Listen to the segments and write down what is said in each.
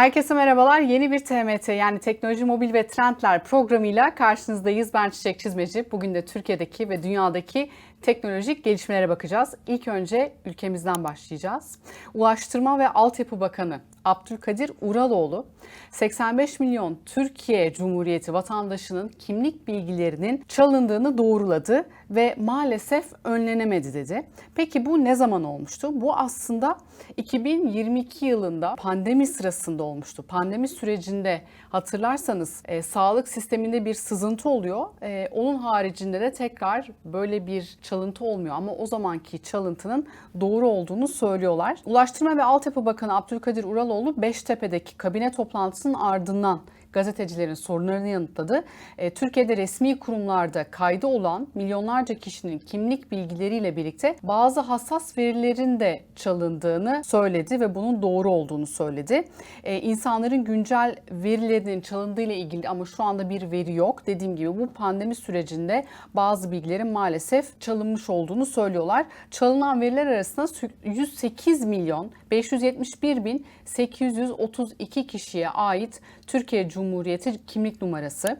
Herkese merhabalar. Yeni bir TMT yani Teknoloji Mobil ve Trendler programıyla karşınızdayız. Ben Çiçek Çizmeci. Bugün de Türkiye'deki ve dünyadaki teknolojik gelişmelere bakacağız. İlk önce ülkemizden başlayacağız. Ulaştırma ve Altyapı Bakanı Abdülkadir Uraloğlu 85 milyon Türkiye Cumhuriyeti vatandaşının kimlik bilgilerinin çalındığını doğruladı ve maalesef önlenemedi dedi. Peki bu ne zaman olmuştu? Bu aslında 2022 yılında pandemi sırasında olmuştu. Pandemi sürecinde hatırlarsanız e, sağlık sisteminde bir sızıntı oluyor. E, onun haricinde de tekrar böyle bir çalıntı olmuyor ama o zamanki çalıntının doğru olduğunu söylüyorlar. Ulaştırma ve Altyapı Bakanı Abdülkadir Uraloğlu Beştepe'deki kabine toplantısının ardından gazetecilerin sorunlarını yanıtladı. E, Türkiye'de resmi kurumlarda kaydı olan milyonlarca kişinin kimlik bilgileriyle birlikte bazı hassas verilerin de çalındığını söyledi ve bunun doğru olduğunu söyledi. E, insanların güncel verilerinin çalındığıyla ilgili ama şu anda bir veri yok. Dediğim gibi bu pandemi sürecinde bazı bilgilerin maalesef çalınmış olduğunu söylüyorlar. Çalınan veriler arasında 108 milyon 571 bin 832 kişiye ait Türkiye Cumhuriyeti kimlik numarası,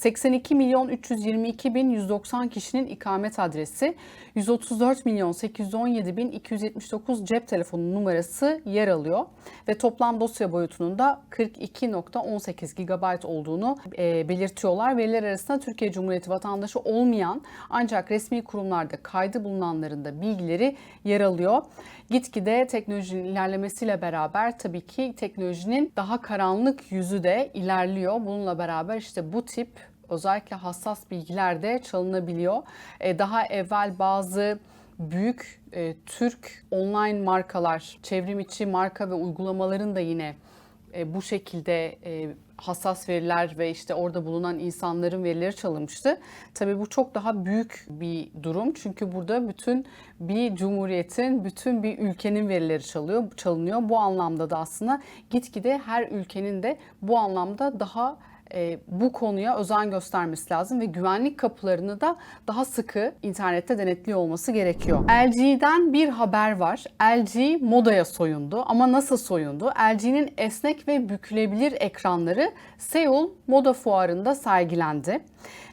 82 milyon 322 bin 190 kişinin ikamet adresi, 134 milyon 817 bin 279 cep telefonu numarası yer alıyor ve toplam dosya boyutunun da 42.18 GB olduğunu e, belirtiyorlar. Veriler arasında Türkiye Cumhuriyeti vatandaşı olmayan ancak resmi kurumlarda kaydı bulunanların da bilgileri yer alıyor. Gitgide teknolojinin ilerlemesiyle beraber tabii ki teknolojinin daha karanlık yüzü de ilerliyor. Bununla beraber işte bu tip özellikle hassas bilgiler de çalınabiliyor. E, daha evvel bazı büyük e, Türk online markalar, çevrim içi marka ve uygulamaların da yine e, bu şekilde hassas veriler ve işte orada bulunan insanların verileri çalınmıştı. Tabii bu çok daha büyük bir durum. Çünkü burada bütün bir cumhuriyetin, bütün bir ülkenin verileri çalıyor, çalınıyor. Bu anlamda da aslında gitgide her ülkenin de bu anlamda daha e, bu konuya özen göstermesi lazım ve güvenlik kapılarını da daha sıkı internette denetliyor olması gerekiyor. LG'den bir haber var. LG modaya soyundu ama nasıl soyundu? LG'nin esnek ve bükülebilir ekranları Seul Moda Fuarı'nda sergilendi.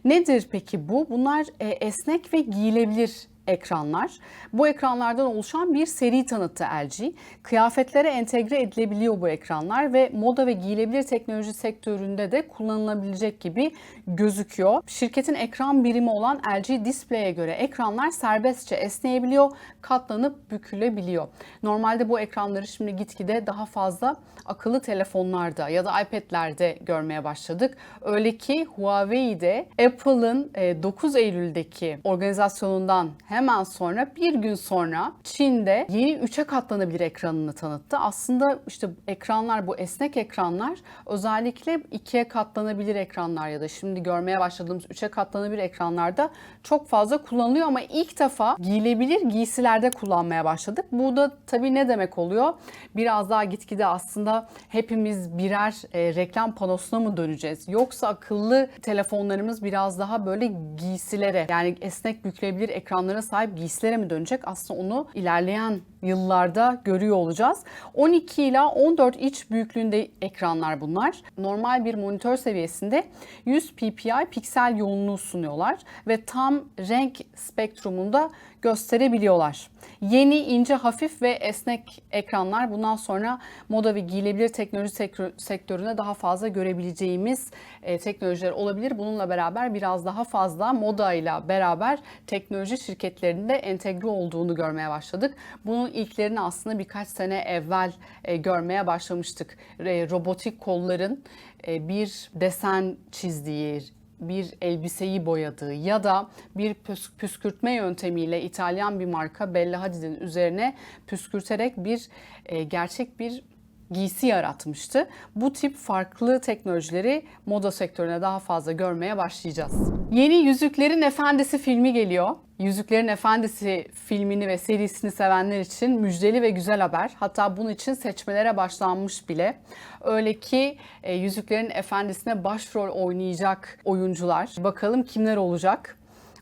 Nedir peki bu? Bunlar e, esnek ve giyilebilir ekranlar. Bu ekranlardan oluşan bir seri tanıttı LG. Kıyafetlere entegre edilebiliyor bu ekranlar ve moda ve giyilebilir teknoloji sektöründe de kullanılabilecek gibi gözüküyor. Şirketin ekran birimi olan LG Display'e göre ekranlar serbestçe esneyebiliyor, katlanıp bükülebiliyor. Normalde bu ekranları şimdi gitgide daha fazla akıllı telefonlarda ya da iPad'lerde görmeye başladık. Öyle ki Huawei'de Apple'ın 9 Eylül'deki organizasyonundan hemen sonra bir gün sonra Çin'de yeni 3'e katlanabilir ekranını tanıttı. Aslında işte ekranlar bu esnek ekranlar özellikle 2'ye katlanabilir ekranlar ya da şimdi görmeye başladığımız 3'e katlanabilir ekranlarda çok fazla kullanılıyor ama ilk defa giyilebilir giysilerde kullanmaya başladık. Bu da tabii ne demek oluyor? Biraz daha gitgide aslında hepimiz birer e, reklam panosuna mı döneceğiz? Yoksa akıllı telefonlarımız biraz daha böyle giysilere yani esnek bükülebilir ekranlara sahip giysilere mi dönecek? Aslında onu ilerleyen yıllarda görüyor olacağız. 12 ila 14 iç büyüklüğünde ekranlar bunlar. Normal bir monitör seviyesinde 100 ppi piksel yoğunluğu sunuyorlar ve tam renk spektrumunda gösterebiliyorlar. Yeni, ince, hafif ve esnek ekranlar bundan sonra moda ve giyilebilir teknoloji sektöründe daha fazla görebileceğimiz e, teknolojiler olabilir. Bununla beraber biraz daha fazla moda ile beraber teknoloji şirketlerinde entegre olduğunu görmeye başladık. Bunun ilklerini aslında birkaç sene evvel e, görmeye başlamıştık. E, robotik kolların e, bir desen çizdiği, bir elbiseyi boyadığı ya da bir püskürtme yöntemiyle İtalyan bir marka Bella Hadid'in üzerine püskürterek bir e, gerçek bir giysi yaratmıştı. Bu tip farklı teknolojileri moda sektörüne daha fazla görmeye başlayacağız. Yeni Yüzüklerin Efendisi filmi geliyor. Yüzüklerin Efendisi filmini ve serisini sevenler için müjdeli ve güzel haber. Hatta bunun için seçmelere başlanmış bile. Öyle ki e, Yüzüklerin Efendisi'ne başrol oynayacak oyuncular. Bakalım kimler olacak?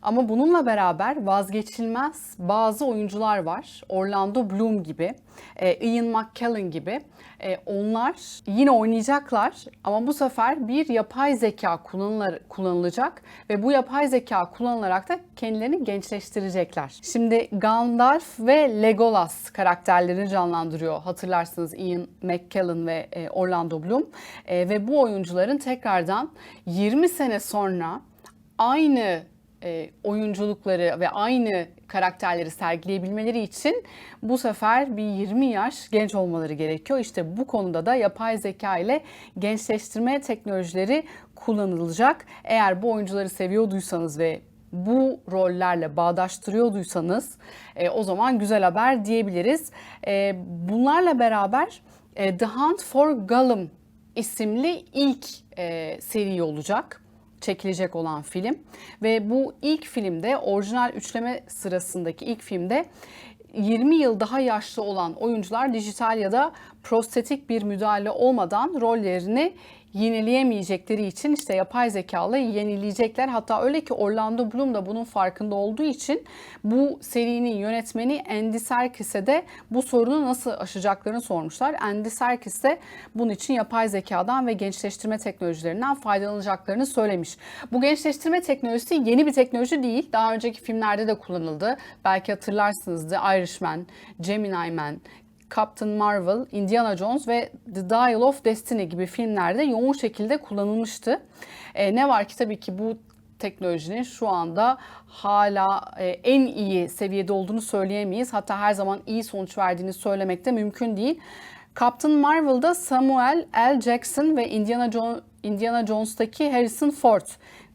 Ama bununla beraber vazgeçilmez bazı oyuncular var. Orlando Bloom gibi, e, Ian McKellen gibi. E, onlar yine oynayacaklar ama bu sefer bir yapay zeka kullanılacak ve bu yapay zeka kullanılarak da kendilerini gençleştirecekler. Şimdi Gandalf ve Legolas karakterlerini canlandırıyor. Hatırlarsınız Ian McKellen ve e, Orlando Bloom. Ve bu oyuncuların tekrardan 20 sene sonra aynı e, oyunculukları ve aynı karakterleri sergileyebilmeleri için bu sefer bir 20 yaş genç olmaları gerekiyor. İşte bu konuda da yapay zeka ile gençleştirme teknolojileri kullanılacak. Eğer bu oyuncuları seviyorduysanız ve bu rollerle bağdaştırıyorduysanız e, o zaman güzel haber diyebiliriz. E, bunlarla beraber e, The Hunt for Gollum isimli ilk e, seri olacak çekilecek olan film. Ve bu ilk filmde orijinal üçleme sırasındaki ilk filmde 20 yıl daha yaşlı olan oyuncular dijital ya da prostetik bir müdahale olmadan rollerini yenileyemeyecekleri için işte yapay zekalı yenileyecekler. Hatta öyle ki Orlando Bloom da bunun farkında olduğu için bu serinin yönetmeni Andy Serkis'e de bu sorunu nasıl aşacaklarını sormuşlar. Andy Serkis de bunun için yapay zekadan ve gençleştirme teknolojilerinden faydalanacaklarını söylemiş. Bu gençleştirme teknolojisi yeni bir teknoloji değil. Daha önceki filmlerde de kullanıldı. Belki hatırlarsınız The Irishman, Gemini Man, Captain Marvel, Indiana Jones ve The Dial of Destiny gibi filmlerde yoğun şekilde kullanılmıştı. E, ne var ki tabii ki bu teknolojinin şu anda hala e, en iyi seviyede olduğunu söyleyemeyiz. Hatta her zaman iyi sonuç verdiğini söylemek de mümkün değil. Captain Marvel'da Samuel L. Jackson ve Indiana, jo- Indiana Jones'taki Harrison Ford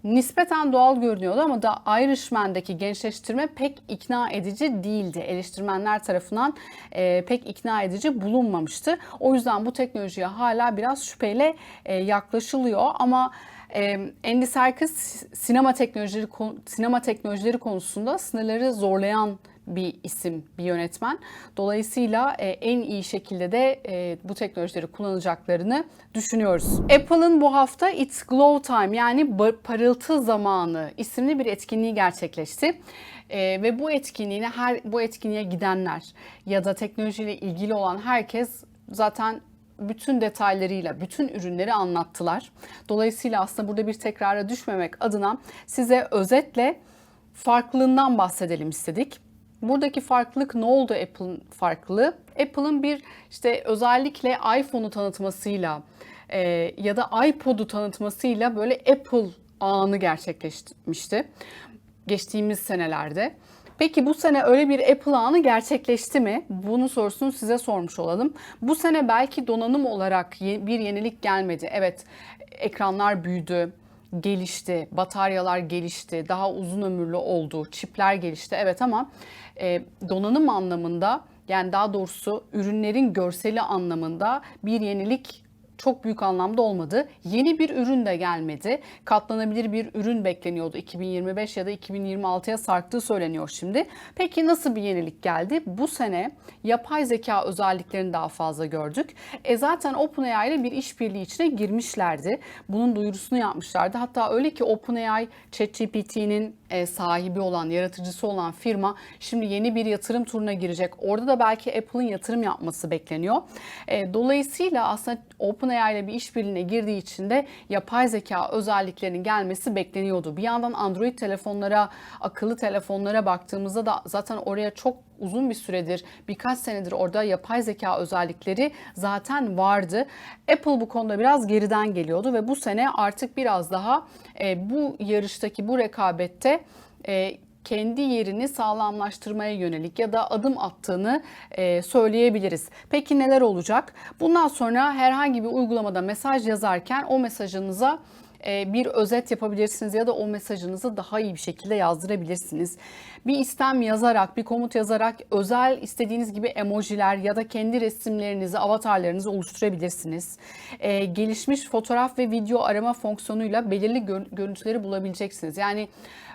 nispeten doğal görünüyordu ama da Irishman'daki gençleştirme pek ikna edici değildi. Eleştirmenler tarafından e, pek ikna edici bulunmamıştı. O yüzden bu teknolojiye hala biraz şüpheyle e, yaklaşılıyor ama e, Andy Serkis sinema teknolojileri sinema teknolojileri konusunda sınırları zorlayan bir isim, bir yönetmen. Dolayısıyla e, en iyi şekilde de e, bu teknolojileri kullanacaklarını düşünüyoruz. Apple'ın bu hafta It's Glow Time yani parıltı zamanı isimli bir etkinliği gerçekleşti. E, ve bu etkinliğine her bu etkinliğe gidenler ya da teknolojiyle ilgili olan herkes zaten bütün detaylarıyla bütün ürünleri anlattılar. Dolayısıyla aslında burada bir tekrara düşmemek adına size özetle farklılığından bahsedelim istedik. Buradaki farklılık ne oldu Apple'ın farklılığı? Apple'ın bir işte özellikle iPhone'u tanıtmasıyla e, ya da iPod'u tanıtmasıyla böyle Apple ağını gerçekleştirmişti geçtiğimiz senelerde. Peki bu sene öyle bir Apple anı gerçekleşti mi? Bunu sorusunu size sormuş olalım. Bu sene belki donanım olarak bir yenilik gelmedi. Evet ekranlar büyüdü, gelişti, bataryalar gelişti, daha uzun ömürlü oldu, çipler gelişti. Evet ama e, donanım anlamında yani daha doğrusu ürünlerin görseli anlamında bir yenilik çok büyük anlamda olmadı. Yeni bir ürün de gelmedi. Katlanabilir bir ürün bekleniyordu. 2025 ya da 2026'ya sarktığı söyleniyor şimdi. Peki nasıl bir yenilik geldi? Bu sene yapay zeka özelliklerini daha fazla gördük. E zaten OpenAI ile bir işbirliği içine girmişlerdi. Bunun duyurusunu yapmışlardı. Hatta öyle ki OpenAI ChatGPT'nin e, sahibi olan, yaratıcısı olan firma şimdi yeni bir yatırım turuna girecek. Orada da belki Apple'ın yatırım yapması bekleniyor. E, dolayısıyla aslında OpenAI ile bir işbirliğine girdiği için de yapay zeka özelliklerinin gelmesi bekleniyordu. Bir yandan Android telefonlara, akıllı telefonlara baktığımızda da zaten oraya çok uzun bir süredir, birkaç senedir orada yapay zeka özellikleri zaten vardı. Apple bu konuda biraz geriden geliyordu ve bu sene artık biraz daha e, bu yarıştaki bu rekabette e, kendi yerini sağlamlaştırmaya yönelik ya da adım attığını e, söyleyebiliriz. Peki neler olacak? Bundan sonra herhangi bir uygulamada mesaj yazarken o mesajınıza e, bir özet yapabilirsiniz ya da o mesajınızı daha iyi bir şekilde yazdırabilirsiniz. Bir istem yazarak, bir komut yazarak özel istediğiniz gibi emojiler ya da kendi resimlerinizi, avatarlarınızı oluşturabilirsiniz. Ee, gelişmiş fotoğraf ve video arama fonksiyonuyla belirli görüntüleri bulabileceksiniz. Yani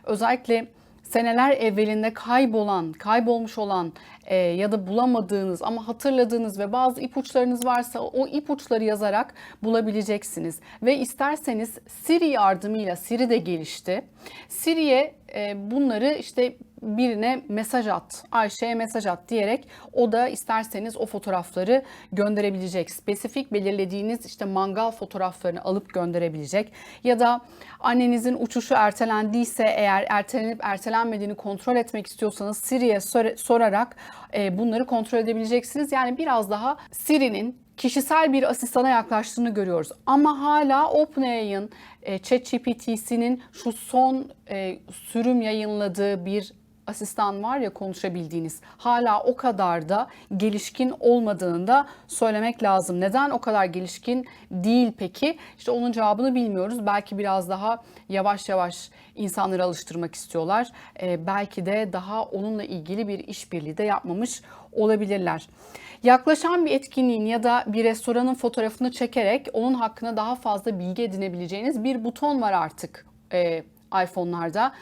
özellikle seneler evvelinde kaybolan, kaybolmuş olan e, ya da bulamadığınız ama hatırladığınız ve bazı ipuçlarınız varsa o ipuçları yazarak bulabileceksiniz. Ve isterseniz Siri yardımıyla Siri de gelişti. Siri'ye e, bunları işte birine mesaj at, Ayşe'ye mesaj at diyerek o da isterseniz o fotoğrafları gönderebilecek. Spesifik belirlediğiniz işte mangal fotoğraflarını alıp gönderebilecek. Ya da annenizin uçuşu ertelendiyse eğer ertelenip ertelenmediğini kontrol etmek istiyorsanız Siri'ye sor- sorarak e, bunları kontrol edebileceksiniz. Yani biraz daha Siri'nin kişisel bir asistana yaklaştığını görüyoruz. Ama hala OpenAI'ın e, ChatGPT'sinin şu son e, sürüm yayınladığı bir asistan var ya konuşabildiğiniz hala o kadar da gelişkin olmadığını da söylemek lazım. Neden o kadar gelişkin değil peki? İşte onun cevabını bilmiyoruz. Belki biraz daha yavaş yavaş insanları alıştırmak istiyorlar. Ee, belki de daha onunla ilgili bir işbirliği de yapmamış olabilirler. Yaklaşan bir etkinliğin ya da bir restoranın fotoğrafını çekerek onun hakkında daha fazla bilgi edinebileceğiniz bir buton var artık. Ee, iPhone'larda.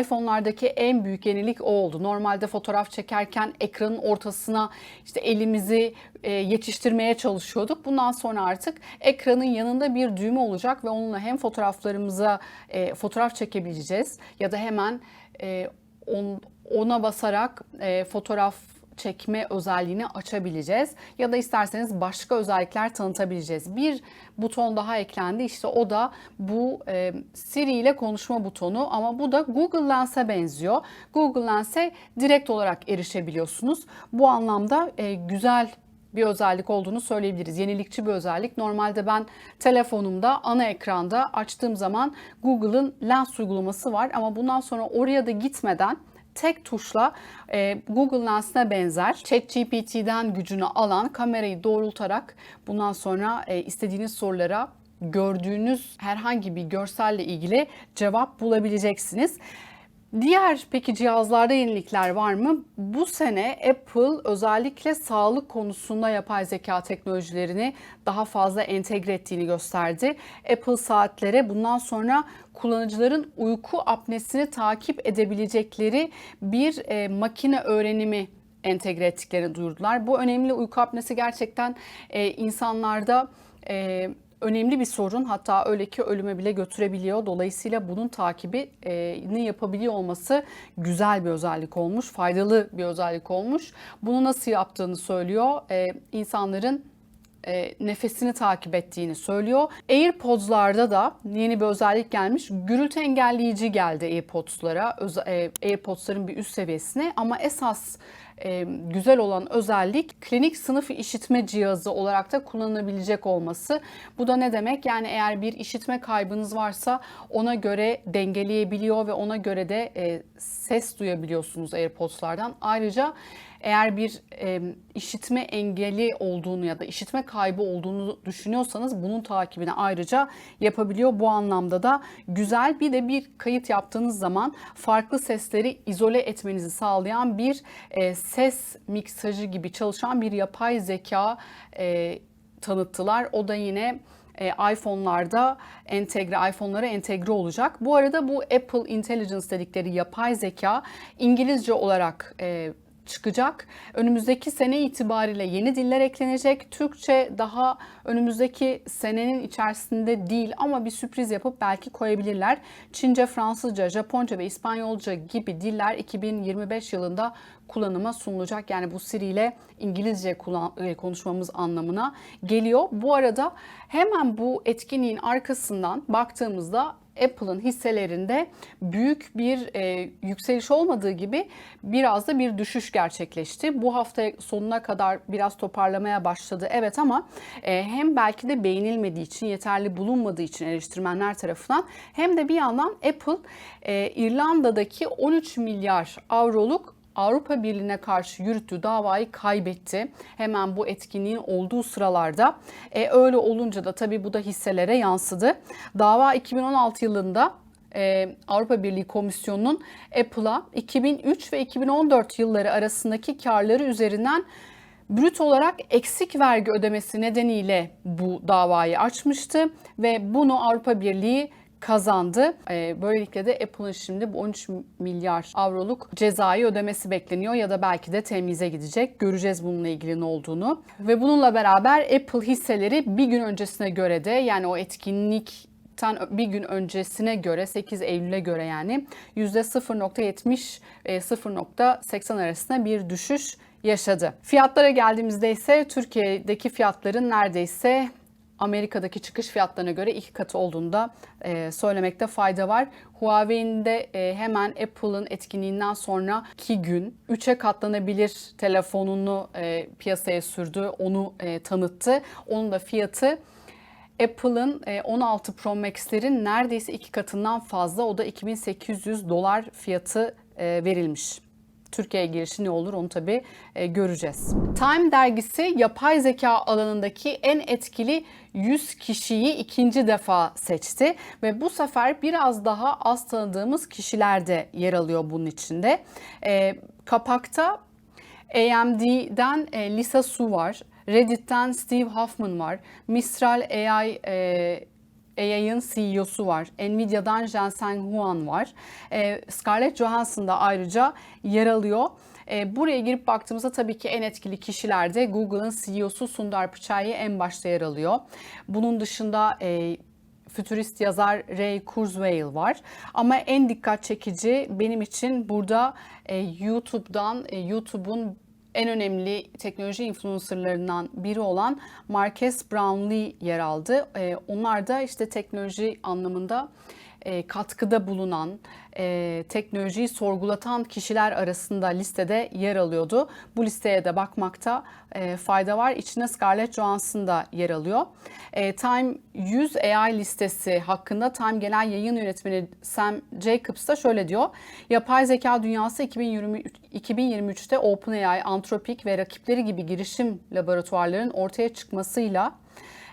iPhone'lardaki en büyük yenilik o oldu. Normalde fotoğraf çekerken ekranın ortasına işte elimizi e, yetiştirmeye çalışıyorduk. Bundan sonra artık ekranın yanında bir düğme olacak ve onunla hem fotoğraflarımıza e, fotoğraf çekebileceğiz ya da hemen e, on, ona basarak fotoğraf çekme özelliğini açabileceğiz ya da isterseniz başka özellikler tanıtabileceğiz. Bir buton daha eklendi işte o da bu e, Siri ile konuşma butonu ama bu da Google Lens'e benziyor. Google Lens'e direkt olarak erişebiliyorsunuz. Bu anlamda e, güzel bir özellik olduğunu söyleyebiliriz. Yenilikçi bir özellik. Normalde ben telefonumda ana ekranda açtığım zaman Google'ın Lens uygulaması var ama bundan sonra oraya da gitmeden tek tuşla e, Google Lens'ine benzer ChatGPT'den gücünü alan kamerayı doğrultarak bundan sonra e, istediğiniz sorulara gördüğünüz herhangi bir görselle ilgili cevap bulabileceksiniz. Diğer peki cihazlarda yenilikler var mı? Bu sene Apple özellikle sağlık konusunda yapay zeka teknolojilerini daha fazla entegre ettiğini gösterdi. Apple saatlere bundan sonra kullanıcıların uyku apnesini takip edebilecekleri bir e, makine öğrenimi entegre ettiklerini duyurdular. Bu önemli uyku apnesi gerçekten e, insanlarda e, önemli bir sorun. Hatta öyle ki ölüme bile götürebiliyor. Dolayısıyla bunun takibini yapabiliyor olması güzel bir özellik olmuş. Faydalı bir özellik olmuş. Bunu nasıl yaptığını söylüyor. İnsanların e, nefesini takip ettiğini söylüyor. AirPods'larda da yeni bir özellik gelmiş. Gürültü engelleyici geldi AirPods'lara. E, AirPods'ların bir üst seviyesine ama esas e, güzel olan özellik klinik sınıf işitme cihazı olarak da kullanılabilecek olması. Bu da ne demek? Yani eğer bir işitme kaybınız varsa ona göre dengeleyebiliyor ve ona göre de e, ses duyabiliyorsunuz AirPods'lardan. Ayrıca eğer bir e, işitme engeli olduğunu ya da işitme kaybı olduğunu düşünüyorsanız bunun takibini ayrıca yapabiliyor. Bu anlamda da güzel. Bir de bir kayıt yaptığınız zaman farklı sesleri izole etmenizi sağlayan bir e, ses miksajı gibi çalışan bir yapay zeka e, tanıttılar. O da yine e, iPhone'larda entegre, iPhone'lara entegre olacak. Bu arada bu Apple Intelligence dedikleri yapay zeka İngilizce olarak e, çıkacak. Önümüzdeki sene itibariyle yeni diller eklenecek. Türkçe daha önümüzdeki senenin içerisinde değil ama bir sürpriz yapıp belki koyabilirler. Çince, Fransızca, Japonca ve İspanyolca gibi diller 2025 yılında kullanıma sunulacak. Yani bu Siri ile İngilizce e, konuşmamız anlamına geliyor. Bu arada hemen bu etkinliğin arkasından baktığımızda Apple'ın hisselerinde büyük bir e, yükseliş olmadığı gibi biraz da bir düşüş gerçekleşti. Bu hafta sonuna kadar biraz toparlamaya başladı evet ama e, hem belki de beğenilmediği için yeterli bulunmadığı için eleştirmenler tarafından hem de bir yandan Apple e, İrlanda'daki 13 milyar avroluk Avrupa Birliği'ne karşı yürüttüğü davayı kaybetti. Hemen bu etkinliğin olduğu sıralarda. E, öyle olunca da tabii bu da hisselere yansıdı. Dava 2016 yılında e, Avrupa Birliği Komisyonu'nun Apple'a 2003 ve 2014 yılları arasındaki karları üzerinden brüt olarak eksik vergi ödemesi nedeniyle bu davayı açmıştı ve bunu Avrupa Birliği kazandı. E, böylelikle de Apple'ın şimdi bu 13 milyar avroluk cezayı ödemesi bekleniyor ya da belki de temize gidecek. Göreceğiz bununla ilgili ne olduğunu. Ve bununla beraber Apple hisseleri bir gün öncesine göre de yani o etkinlik bir gün öncesine göre 8 Eylül'e göre yani %0.70 0.80 arasında bir düşüş yaşadı. Fiyatlara geldiğimizde ise Türkiye'deki fiyatların neredeyse Amerika'daki çıkış fiyatlarına göre iki katı olduğunda e, söylemekte fayda var. Huawei'nin de e, hemen Apple'ın etkinliğinden sonra iki gün 3'e katlanabilir telefonunu e, piyasaya sürdü, onu e, tanıttı. Onun da fiyatı Apple'ın 16 e, Pro Max'lerin neredeyse iki katından fazla o da 2800 dolar fiyatı verilmiş. Türkiye'ye girişi ne olur onu tabii e, göreceğiz. Time dergisi yapay zeka alanındaki en etkili 100 kişiyi ikinci defa seçti ve bu sefer biraz daha az tanıdığımız kişiler de yer alıyor bunun içinde. E, kapakta AMD'den e, Lisa Su var. Reddit'ten Steve Huffman var. Mistral AI e, AI'ın CEO'su var. Nvidia'dan Jensen Huang var. E, Scarlett Johansson da ayrıca yer alıyor. E, buraya girip baktığımızda tabii ki en etkili kişilerde Google'ın CEO'su Sundar Pichai en başta yer alıyor. Bunun dışında e, fütürist yazar Ray Kurzweil var. Ama en dikkat çekici benim için burada e, YouTube'dan e, YouTube'un en önemli teknoloji influencerlarından biri olan Marques Brownlee yer aldı. Ee, onlar da işte teknoloji anlamında e, katkıda bulunan, e, teknolojiyi sorgulatan kişiler arasında listede yer alıyordu. Bu listeye de bakmakta e, fayda var. İçine Scarlett Johansson da yer alıyor. Time 100 AI listesi hakkında Time Genel Yayın Yönetmeni Sam Jacobs da şöyle diyor. Yapay zeka dünyası 2020, 2023'te OpenAI, Anthropic ve rakipleri gibi girişim laboratuvarların ortaya çıkmasıyla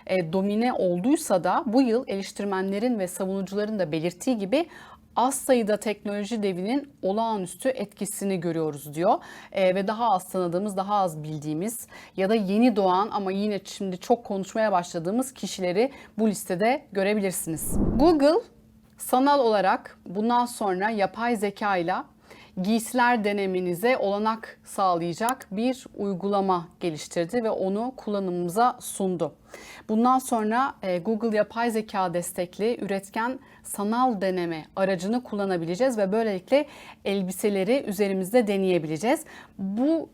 e, domine olduysa da bu yıl eleştirmenlerin ve savunucuların da belirttiği gibi az sayıda teknoloji devinin olağanüstü etkisini görüyoruz diyor. E, ve daha az tanıdığımız, daha az bildiğimiz ya da yeni doğan ama yine şimdi çok konuşmaya başladığımız kişileri bu listede görebilirsiniz. Google sanal olarak bundan sonra yapay zeka ile giysiler denemenize olanak sağlayacak bir uygulama geliştirdi ve onu kullanımımıza sundu. Bundan sonra e, Google yapay zeka destekli üretken sanal deneme aracını kullanabileceğiz ve böylelikle elbiseleri üzerimizde deneyebileceğiz. Bu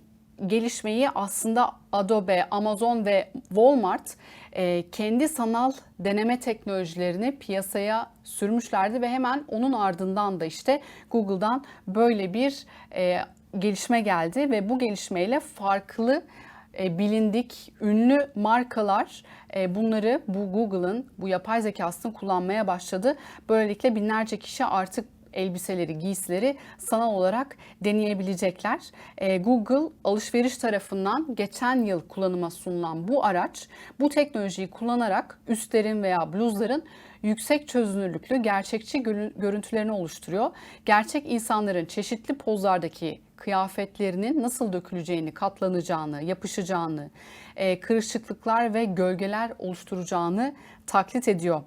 gelişmeyi aslında Adobe, Amazon ve Walmart kendi sanal deneme teknolojilerini piyasaya sürmüşlerdi ve hemen onun ardından da işte Google'dan böyle bir e, gelişme geldi ve bu gelişmeyle farklı e, bilindik, ünlü markalar e, bunları bu Google'ın bu yapay zekasını kullanmaya başladı. Böylelikle binlerce kişi artık elbiseleri, giysileri sanal olarak deneyebilecekler. E, Google alışveriş tarafından geçen yıl kullanıma sunulan bu araç bu teknolojiyi kullanarak üstlerin veya bluzların yüksek çözünürlüklü gerçekçi görüntülerini oluşturuyor. Gerçek insanların çeşitli pozlardaki kıyafetlerinin nasıl döküleceğini, katlanacağını, yapışacağını, e, kırışıklıklar ve gölgeler oluşturacağını taklit ediyor.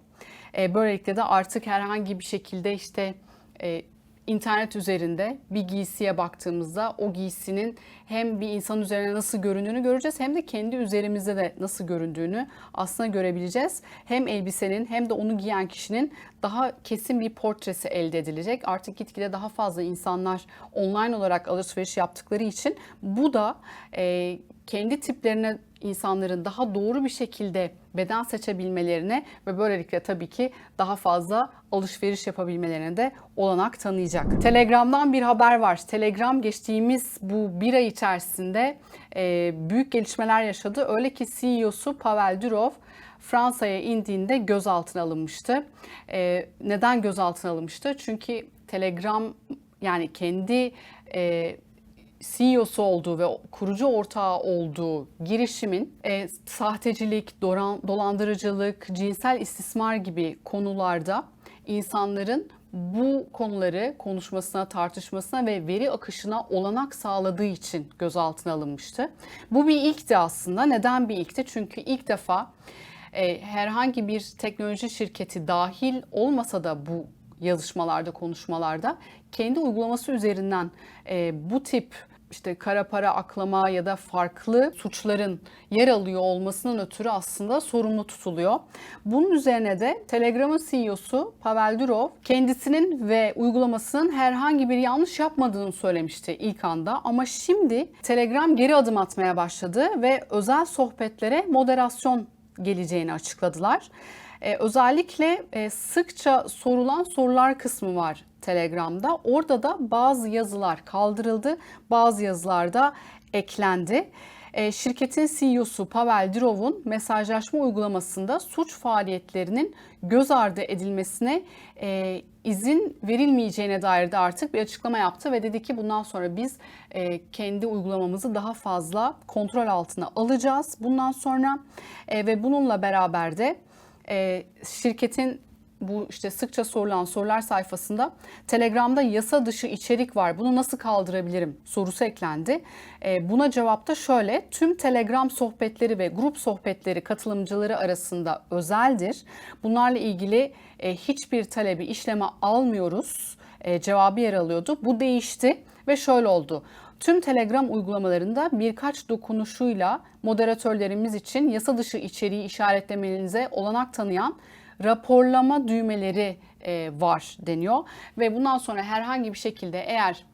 E, böylelikle de artık herhangi bir şekilde işte e, internet üzerinde bir giysiye baktığımızda o giysinin hem bir insan üzerine nasıl göründüğünü göreceğiz hem de kendi üzerimizde de nasıl göründüğünü aslında görebileceğiz. Hem elbisenin hem de onu giyen kişinin daha kesin bir portresi elde edilecek. Artık gitgide daha fazla insanlar online olarak alışveriş yaptıkları için bu da e, kendi tiplerine insanların daha doğru bir şekilde beden seçebilmelerine ve böylelikle tabii ki daha fazla alışveriş yapabilmelerine de olanak tanıyacak. Telegram'dan bir haber var. Telegram geçtiğimiz bu bir ay içerisinde e, büyük gelişmeler yaşadı. Öyle ki CEO'su Pavel Durov Fransa'ya indiğinde gözaltına alınmıştı. E, neden gözaltına alınmıştı? Çünkü Telegram yani kendi e, CEO'su olduğu ve kurucu ortağı olduğu girişimin e, sahtecilik, dolan, dolandırıcılık, cinsel istismar gibi konularda insanların bu konuları konuşmasına, tartışmasına ve veri akışına olanak sağladığı için gözaltına alınmıştı. Bu bir ilkti aslında. Neden bir ilkti? Çünkü ilk defa e, herhangi bir teknoloji şirketi dahil olmasa da bu yazışmalarda, konuşmalarda kendi uygulaması üzerinden e, bu tip işte kara para aklama ya da farklı suçların yer alıyor olmasının ötürü aslında sorumlu tutuluyor. Bunun üzerine de Telegram'ın CEO'su Pavel Durov kendisinin ve uygulamasının herhangi bir yanlış yapmadığını söylemişti ilk anda ama şimdi Telegram geri adım atmaya başladı ve özel sohbetlere moderasyon geleceğini açıkladılar. Ee, özellikle e, sıkça sorulan sorular kısmı var Telegram'da. Orada da bazı yazılar kaldırıldı, bazı yazılar da eklendi. E, şirketin CEO'su Pavel Durov'un mesajlaşma uygulamasında suç faaliyetlerinin göz ardı edilmesine e, izin verilmeyeceğine dair de artık bir açıklama yaptı ve dedi ki bundan sonra biz e, kendi uygulamamızı daha fazla kontrol altına alacağız bundan sonra. E, ve bununla beraber de şirketin bu işte sıkça sorulan sorular sayfasında Telegram'da yasa dışı içerik var. Bunu nasıl kaldırabilirim sorusu eklendi. E, buna cevapta şöyle. Tüm Telegram sohbetleri ve grup sohbetleri katılımcıları arasında özeldir. Bunlarla ilgili e, hiçbir talebi işleme almıyoruz. E, cevabı yer alıyordu. Bu değişti ve şöyle oldu. Tüm Telegram uygulamalarında birkaç dokunuşuyla moderatörlerimiz için yasa dışı içeriği işaretlemenize olanak tanıyan raporlama düğmeleri e, var deniyor ve bundan sonra herhangi bir şekilde eğer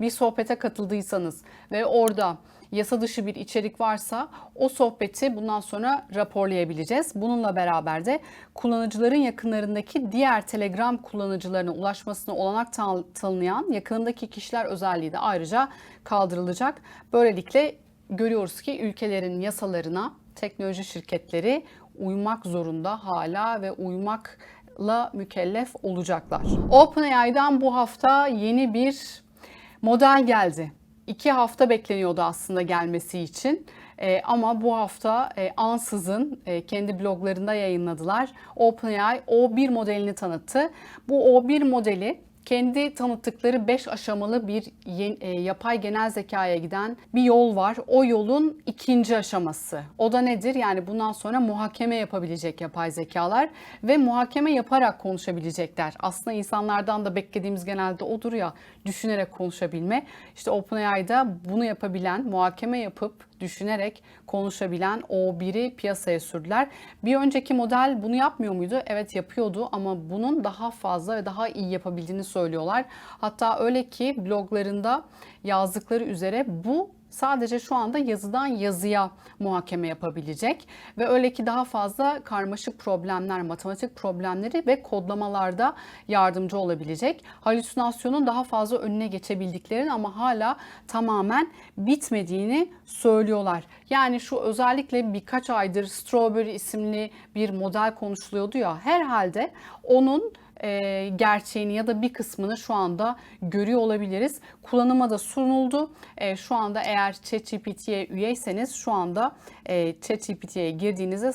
bir sohbete katıldıysanız ve orada yasa dışı bir içerik varsa o sohbeti bundan sonra raporlayabileceğiz. Bununla beraber de kullanıcıların yakınlarındaki diğer Telegram kullanıcılarına ulaşmasına olanak tanıyan yakınındaki kişiler özelliği de ayrıca kaldırılacak. Böylelikle görüyoruz ki ülkelerin yasalarına teknoloji şirketleri uymak zorunda hala ve uymakla mükellef olacaklar. OpenAI'dan bu hafta yeni bir model geldi. İki hafta bekleniyordu aslında gelmesi için. E, ama bu hafta e, ansızın e, kendi bloglarında yayınladılar. OpenAI O1 modelini tanıttı. Bu O1 modeli kendi tanıttıkları 5 aşamalı bir e, yapay genel zekaya giden bir yol var. O yolun ikinci aşaması. O da nedir? Yani bundan sonra muhakeme yapabilecek yapay zekalar ve muhakeme yaparak konuşabilecekler. Aslında insanlardan da beklediğimiz genelde odur ya düşünerek konuşabilme. İşte OpenAI'da bunu yapabilen, muhakeme yapıp düşünerek konuşabilen o biri piyasaya sürdüler. Bir önceki model bunu yapmıyor muydu? Evet yapıyordu ama bunun daha fazla ve daha iyi yapabildiğini söylüyorlar. Hatta öyle ki bloglarında yazdıkları üzere bu sadece şu anda yazıdan yazıya muhakeme yapabilecek ve öyle ki daha fazla karmaşık problemler, matematik problemleri ve kodlamalarda yardımcı olabilecek. Halüsinasyonun daha fazla önüne geçebildiklerini ama hala tamamen bitmediğini söylüyorlar. Yani şu özellikle birkaç aydır Strawberry isimli bir model konuşuluyordu ya herhalde onun e, gerçeğini ya da bir kısmını şu anda görüyor olabiliriz. Kullanıma da sunuldu. E, şu anda eğer ChatGPT'ye üyeyseniz şu anda e, ChatGPT'ye girdiğinizde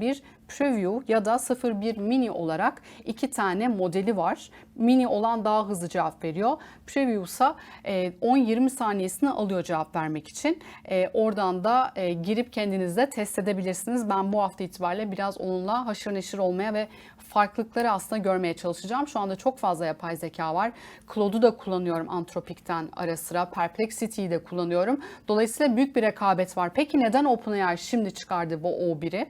01 Preview ya da 01 Mini olarak iki tane modeli var. Mini olan daha hızlı cevap veriyor. Preview ise 10-20 saniyesini alıyor cevap vermek için. E, oradan da e, girip kendinizde test edebilirsiniz. Ben bu hafta itibariyle biraz onunla haşır neşir olmaya ve farklılıkları aslında görmeye çalışacağım. Şu anda çok fazla yapay zeka var. Claude'u da kullanıyorum Anthropic'ten ara sıra. Perplexity'yi de kullanıyorum. Dolayısıyla büyük bir rekabet var. Peki neden OpenAI şimdi çıkardı bu O1'i?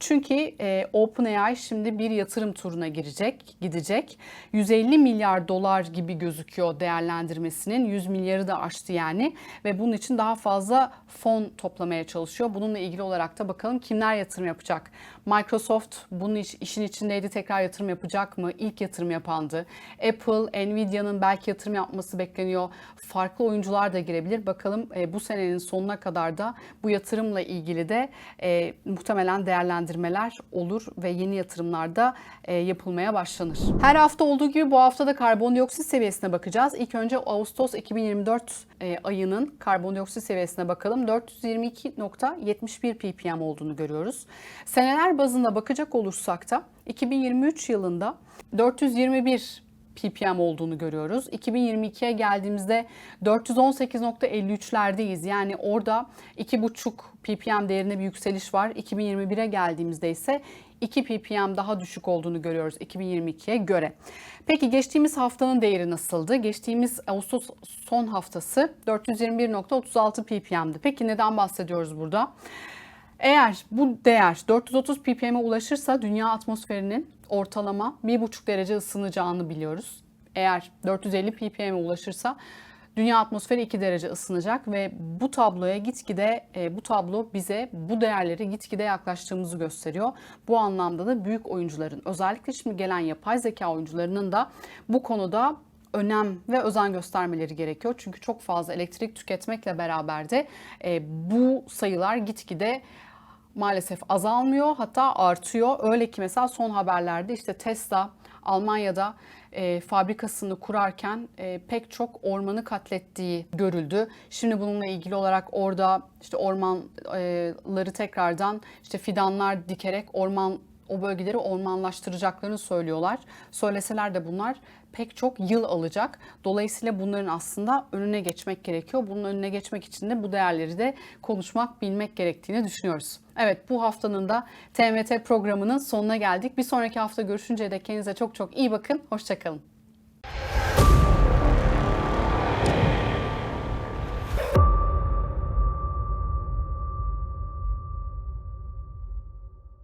Çünkü e, OpenAI şimdi bir yatırım turuna girecek, gidecek. 150 milyar dolar gibi gözüküyor değerlendirmesinin. 100 milyarı da aştı yani ve bunun için daha fazla fon toplamaya çalışıyor. Bununla ilgili olarak da bakalım kimler yatırım yapacak. Microsoft bunun iş, işin içindeydi tekrar yatırım yapacak mı? İlk yatırım yapandı. Apple, Nvidia'nın belki yatırım yapması bekleniyor. Farklı oyuncular da girebilir. Bakalım e, bu senenin sonuna kadar da bu yatırımla ilgili de e, muhtemelen değerlendirmeler olur ve yeni yatırımlar da e, yapılmaya başlanır. Her hafta olduğu gibi bu hafta da karbondioksit seviyesine bakacağız. İlk önce Ağustos 2024 e, ayının karbondioksit seviyesine bakalım. 422.71 ppm olduğunu görüyoruz. Seneler bazında bakacak olursak da 2023 yılında 421 ppm olduğunu görüyoruz. 2022'ye geldiğimizde 418.53'lerdeyiz. Yani orada 2,5 ppm değerinde bir yükseliş var. 2021'e geldiğimizde ise 2 ppm daha düşük olduğunu görüyoruz 2022'ye göre. Peki geçtiğimiz haftanın değeri nasıldı? Geçtiğimiz Ağustos son haftası 421.36 ppm'di. Peki neden bahsediyoruz burada? Eğer bu değer 430 ppm'e ulaşırsa dünya atmosferinin ortalama 1,5 derece ısınacağını biliyoruz. Eğer 450 ppm'e ulaşırsa dünya atmosferi 2 derece ısınacak ve bu tabloya gitgide e, bu tablo bize bu değerleri gitgide yaklaştığımızı gösteriyor. Bu anlamda da büyük oyuncuların özellikle şimdi gelen yapay zeka oyuncularının da bu konuda önem ve özen göstermeleri gerekiyor. Çünkü çok fazla elektrik tüketmekle beraber de e, bu sayılar gitgide maalesef azalmıyor hatta artıyor. Öyle ki mesela son haberlerde işte Tesla Almanya'da e, fabrikasını kurarken e, pek çok ormanı katlettiği görüldü. Şimdi bununla ilgili olarak orada işte ormanları tekrardan işte fidanlar dikerek orman o bölgeleri ormanlaştıracaklarını söylüyorlar. Söyleseler de bunlar pek çok yıl alacak. Dolayısıyla bunların aslında önüne geçmek gerekiyor. Bunun önüne geçmek için de bu değerleri de konuşmak, bilmek gerektiğini düşünüyoruz. Evet bu haftanın da TMT programının sonuna geldik. Bir sonraki hafta görüşünceye dek kendinize çok çok iyi bakın. Hoşçakalın.